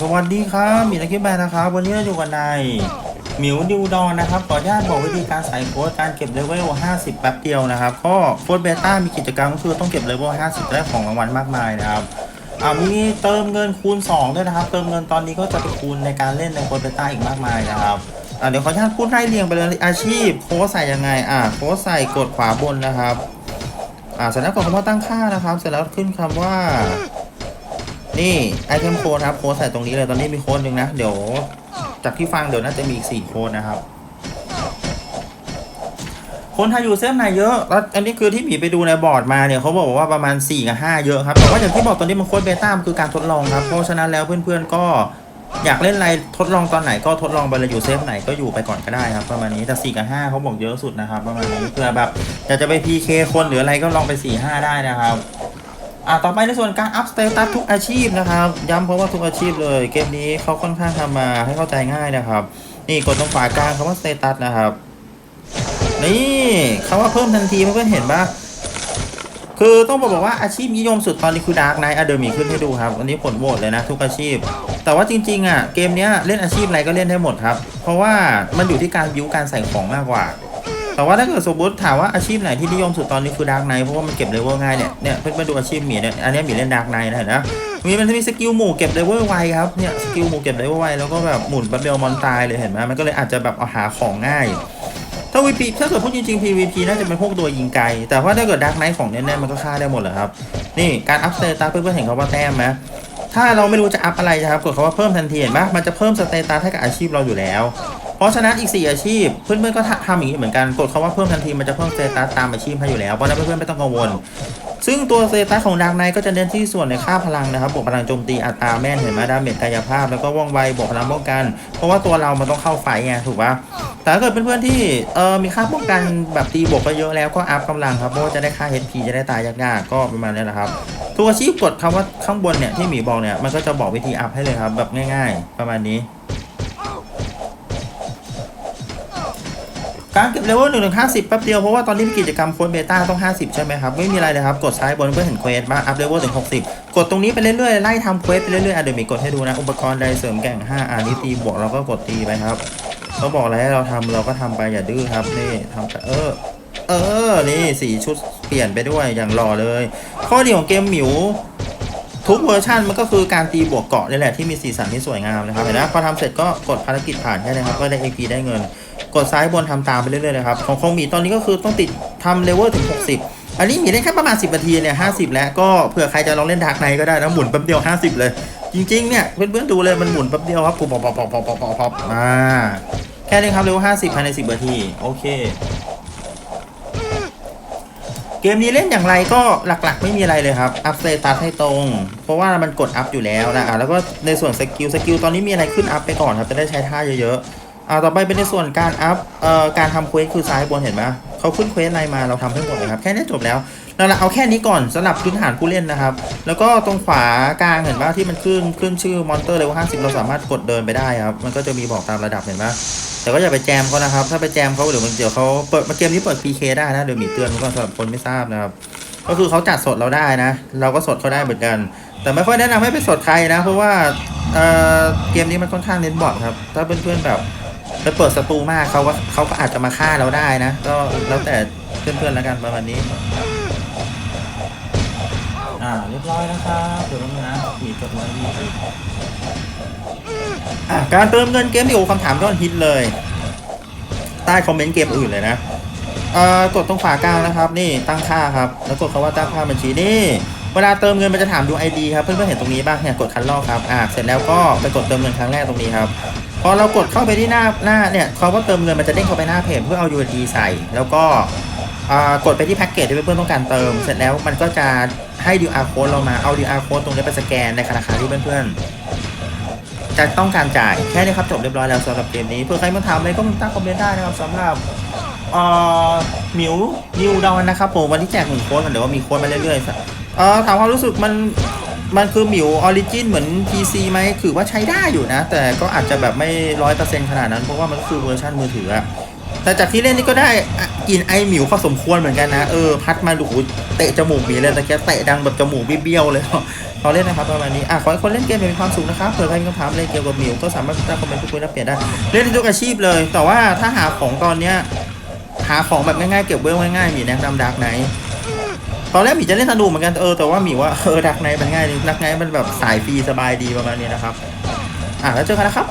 สวัสดีครับมีนักกีฬานะครับ วันนี้เราอยู่กันในหมิวดิวดอนนะครับขออนุญาตบอกวิธีการใส่โค้ดการเก็บเลเวล 50 แป๊บเดียวนะครับ ก็โค้ดเบต้ามีกิจกรรมก็คือต้องเก็บเลเวล 50 ได้ของรางวัลมากมายนะครับอ่ามีเติมเงินคูณ 2 ด้วยนะครับ เติมเงินตอนนี้ก็จะไปคูณในการเล่นในโค้ดเบต้าอีกมากมายนะครับอ่าเดี๋ยวขออนุญาตพูดไล่เรียงไปเลยอาชีพโค้ดใส่ยังไงอ่าโค้ดใส่กดขวาบนนะครับอ่าเสร็จแล้วกดคำว่าตั้งค่านะครับ เสร็จแล้วขึ้นคำว่า นี่ไอเทมโค้ดครับโค้ดใส่ตรงนี้เลยตอนนี้มีโค้ดหนึ่งนะ เดี๋ยวจากที่ฟังเดี๋ยวน่าจะมีอีกสี่โค้ดนะครับ คนไทยอยู่เส้นไหนเยอะแล้วอันนี้คือที่หมีไปดูในบอร์ดมาเนี่ยเขาบอกว่าประมาณ4กับ5เยอะครับแต่ว่าอย่างที่บอกตอนนี้มันโค้ดเบต้ามันคือการทดลองครับเพราะฉะนั้นแล้วเพื่อนๆก็อยากเล่นอะไรทดลองตอนไหนก็ทดลองไปเลยอยู่เซฟไหนก็อยู่ไปก่อนก็ได้ครับประมาณนี้แต่4กับ5เขาบอกเยอะสุดนะครับประมาณนี้เพื่อแบบอยากจะไป PK คคนหรืออะไรก็ลองไป4 5ได้นะครับ อ่าต่อไปในส่วนการอัพสเตตัสทุกอาชีพนะครับ ย้ำเพราะว่าทุกอาชีพเลย เกมนี้เขาค่อนข้างทำมาให้เข้าใจง่ายนะครับ นี่กดตรงขวากลางคำว่าสเตตัสนะครับ นี่คำว่าเพิ่มทันทีเพื่อนๆเห็นปะคือต้องบอกว่าอาชีพนิยมสุดตอนนี้คือดาร์กไนท์อะเดอร์มีขึ้นให้ดูครับ อันนี้ผลโหวตเลยนะทุกอาชีพ แต่ว่าจริงๆอะเกมเนี้ยเล่นอาชีพอะไรก็เล่นได้หมดครับ เพราะว่ามันอยู่ที่การบิวการใส่ของมากกว่า แต่ว่าถ้าเกิดสมมติถามว่าอาชีพไหนที่นิยมสุดตอนนี้คือดาร์กไนท์เพราะว่ามันเก็บเลเวลง่ายเนี่ยเนี่ยเพื่อนมาดูอาชีพหมีเนี่ยอันนี้หมีเล่นดาร์กไนท์นะเห็นนะมีมันจะมีสกิลหมู่เก็บเลเวลไวครับเนี่ยสกิลหมู่เก็บเลเวลไวแล้วก็แบบหมุนแป๊บเดียวมอนตายเลยเห็นไหมมันก็เลยอาจจะแบบเอาหาของง่ายถ้า VP ถ้าเกิดพูดจริงๆ PVP น่าจะเป็นพวกตัวยิงไกล แต่ว่าถ้าเกิดดาร์กไนท์ของแน่ๆมันก็ฆ่าได้หมดแหละครับ นี่การอัพสเตตัสเพื่อนๆเห็นเขาว่าแต้มไหมถ้าเราไม่รู้จะอัพอะไรนะครับกดคำว่าเพิ่มทันทีเห็นปะมันจะเพิ่มสเตตัสให้กับอาชีพเราอยู่แล้ว เพราะฉะนั้นอีก 4 อาชีพ เพื่อนๆก็ทำอย่างนี้เหมือนกันกดคำว่าเพิ่มทันทีมันจะเพิ่มสเตตัสตามอาชีพให้อยู่แล้วเพราะนั้นเพื่อนๆไม่ต้องกังวล ซึ่งตัวสเตตัสของดาร์กไนก็จะเน้นที่ส่วนในค่าพลังนะครับบวกพลังโจมตีอัตราแม่นเห็นไหมดาเมจกายภาพแล้วก็ว่องไวบวกพลังป้องกัน เพราะว่าตัวเรามันต้องเข้าไฟไงถูกปะแต่ถ้าเกิดเพื่อนๆที่เออมีค่าป้องกันแบบตีบวกไปเยอะแล้วก็อัพกำลังครับเพราะว่าจะได้ค่า HP จะได้ตายยากๆก็ประมาณนี้แหละครับทุกอาชีพกดคำว่าข้างบนเนี่ยที่หมีบอกเนี่ยมันก็จะบอกวิธีอัพให้เลยครับแบบง่าย ๆ ประมาณนี้ การเก็บเลเวลหนึ่งถึงห้าสิบแป๊บเดียว เพราะว่าตอนนี้มีกิจกรรมโค้ดเบต้าต้อง 50 ใช่ไหมครับ ไม่มีอะไรเลยครับ กดซ้ายบนเพื่อเห็นเควสมาอัพเลเวลถึง 60 กดตรงนี้ไปเรื่อยๆ ไล่ทำเควสไปเรื่อยๆอะเดี๋ยวมีกดให้ดูนะ อุปกรณ์ใดเสริมแก่ง 5อ่านี้ตีบวกเราก็กดตีไปครับเขาบอกอะไรให้เราทำเราก็ทำไปอย่าดื้อครับนี่ทำไปเออเออ นี่สีชุดเปลี่ยนไปด้วยอย่างหล่อเลย ข้อดีของเกมหมิวทุกเวอร์ชันมันก็คือการตีบวกเกาะนี่แหละที่มีสีสันที่สวยงามนะครับเห็นไหมพอทำเสร็จก็กดภารกิจผ่านแค่นี้ครับก็ได้ AP ได้เงิน กดซ้ายบนทำตามไปเรื่อยๆนะครับของของหมีตอนนี้ก็คือต้องติดทำเลเวลถึง 60 อันนี้หมีเล่นแค่ประมาณ 10นาทีเนี่ย50แล้วก็เผื่อใครจะลองเล่นดาร์กไนก็ได้นะหมุนแป๊บเดียว 50 เลย จริงๆเนี่ยเพื่อนๆดูเลยมันหมุนแป๊บเดียวครับปุ๊บป๊อปป๊อปป๊อปป๊อปป๊อปป๊อปป๊อปอ่าแค่นี้ครับเลเวล50ภายใน 10นาทีโอเคเกมนี้เล่นอย่างไรก็หลักๆ ไม่มีอะไรเลยครับ อัพสเตตัสให้ตรง เพราะว่ามันกดอัพอยู่แล้วนะแล้วก็ในส่วนสกิลสกิลตอนนี้มีอะไรขึ้นอัพไปก่อนครับ จะได้ใช้ท่าเยอะๆ อ่าต่อไปเป็นในส่วนการอัพเอ่อการทำเควสคือซ้ายบนเห็นไหมเขาขึ้นเควสอะไรมาเราทำให้หมดเลยครับแค่นี้จบแล้วนั่นแหละเอาแค่นี้ก่อนสำหรับพื้นฐานผู้เล่นนะครับ แล้วก็ตรงขวากลางเห็นไหมที่มันขึ้นขึ้นชื่อมอนเตอร์เลเวล50เราสามารถกดเดินไปได้ครับมันก็จะมีบอกตามระดับเห็นไหมแต่ก็อย่าไปแจมเขานะครับ ถ้าไปแจมเขาเดี๋ยวมันเดี๋ยวเขาเปิดมาเกมนี้เปิด PK ได้นะเดี๋ยวมีเตือนก่อนสำหรับคนไม่ทราบนะครับก็คือเขาจัดสดเราได้นะ เราก็สดเขาได้เหมือนกัน แต่ไม่ค่อยแนะนำให้ไปสดใครนะ เพราะว่าเอ่อเกมนี้มันค่อนข้างเน้นบอทครับ ถ้าเพื่อนๆแบบ ไปเปิดศัตรูมากเขาก็เขาก็อาจจะมาฆ่าเราได้นะ ก็แล้วแต่เพื่อนๆแล้วกันประมาณนี้ อ่าเรียบร้อยนะครับเดี๋ยวแป๊บนึงนะมีจดไว้ดีอะการเติมเงินเกมที่โอ้คำถามยอดฮิตเลย ใต้คอมเมนต์เกมอื่นเลยนะเอ่อกดตรงขวากลางนะครับ นี่ตั้งค่าครับ แล้วกดคำว่าตั้งค่าบัญชีนี่ เวลาเติมเงินมันจะถามดู ID ครับ เพื่อนๆเห็นตรงนี้บ้างเนี่ยกดคันลอกครับอ่าเสร็จแล้วก็ไปกดเติมเงินครั้งแรกตรงนี้ครับพอเรากดเข้าไปที่หน้าหน้าเนี่ยเขาว่าเติมเงินมันจะเด้งเข้าไปหน้าเพจเพื่อเอา USD ใส่ แล้วก็อ่ากดไปที่แพ็กเกจที่เพื่อนๆต้องการเติม เสร็จแล้วมันก็จะให้ QR code เรามาเอา QR code ตรงนี้ไปสแกนในธนาคารที่เพื่อนๆจะต้องการจ่ายแค่นี้ครับจบเรียบร้อยแล้วสำหรับเกมนี้เพื่อใครมาถามอะไรก็ตั้งคอมเมนต์ได้นะครับสำหรับเอ่อหมิวนิวดอนนะครับผมวันที่แจกหนึ่งโค้ดเดี๋ยวว่ามีโค้ดมาเรื่อยๆ เออถามความรู้สึกมันมันคือหมิวออริจินเหมือน PC ไหมคือว่าใช้ได้อยู่นะ แต่ก็อาจจะแบบไม่ร้อยเปอร์เซ็นต์ขนาดนั้น เพราะว่ามันก็คือเวอร์ชันมือถืออะแต่จากที่เล่นนี่ก็ได้กินไอหมิวพอสมควรเหมือนกันนะ เออ พัดมาดูเตะจมูกหมีเลยตะเกียบเตะดังแบบจมูกเบี้ยวเลยเขาเล่นนะครับประมาณนี้อะขอให้คนเล่นเกมมีความสุขนะครับเผื่อใครมีคำถามอะไรเกี่ยวกับหมิวก็สามารถตั้งคอมเมนต์พูดคุยแลกเปลี่ยนได้ เล่นทุกอาชีพเลย แต่ว่าถ้าหาของตอนเนี้ยหาของแบบง่ายๆเก็บเวลง่ายๆมีแนะนำดักไหน ตอนแรกหมีจะเล่นธนูเหมือนกันเออแต่ว่าหมีว่าเออดักไนมันง่ายดักไนมันแบบสายฟรีสบายดีประมาณนี้นะครับ อะแล้วเจอกันนะครับ